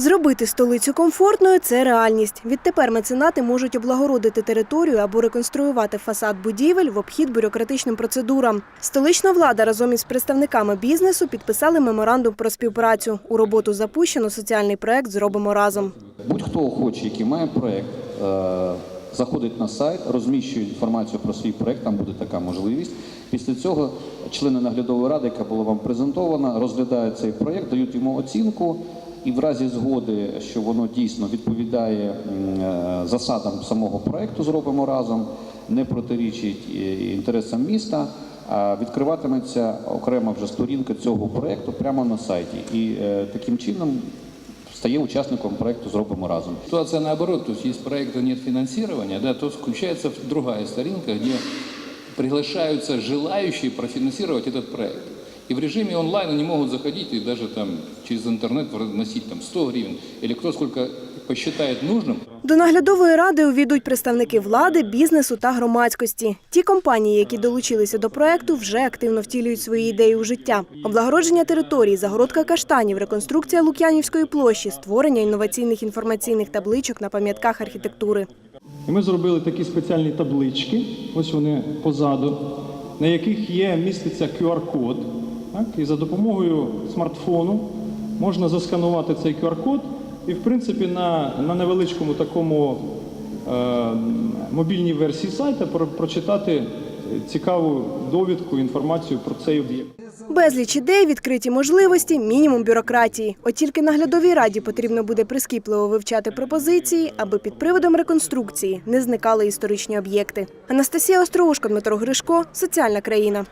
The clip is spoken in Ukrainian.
Зробити столицю комфортною це реальність. Відтепер меценати можуть облагородити територію або реконструювати фасад будівель в обхід бюрократичним процедурам. Столична влада разом із представниками бізнесу підписали меморандум про співпрацю. У роботу запущено соціальний проект Зробимо разом. Будь-хто охоче, який має проект, е, заходить на сайт, розміщує інформацію про свій проект, там буде така можливість. Після цього члени наглядової ради, яка була вам презентована, розглядають цей проект, дають йому оцінку. І в разі згоди, що воно дійсно відповідає е, засадам самого проекту, зробимо разом, не протирічить інтересам міста. Відкриватиметься окрема вже сторінка цього проекту прямо на сайті, і е, таким чином стає учасником проекту Зробимо разом. Ситуация наоборот, то есть если проекта нет финансирования, да, то включается другая старинка, где приглашаются желающие профинансировать этот проект. И в режиме онлайн они могут заходить и даже там через интернет вносить там 100 гривен или кто сколько посчитает нужным. До наглядової ради увійдуть представники влади, бізнесу та громадськості. Ті компанії, які долучилися до проекту, вже активно втілюють свої ідеї у життя. Облагородження територій, загородка каштанів, реконструкція Лук'янівської площі, створення інноваційних інформаційних табличок на пам'ятках архітектури. І ми зробили такі спеціальні таблички, ось вони позаду, на яких є міститься QR-код. Так? І за допомогою смартфону можна засканувати цей QR-код і, в принципі, на, на невеличкому такому е, мобільній версії сайта про- прочитати цікаву довідку, інформацію про цей об'єкт. Безліч ідей, відкриті можливості, мінімум бюрократії. От тільки наглядовій раді потрібно буде прискіпливо вивчати пропозиції, аби під приводом реконструкції не зникали історичні об'єкти. Анастасія Остроушко, Дмитро Гришко, Соціальна країна.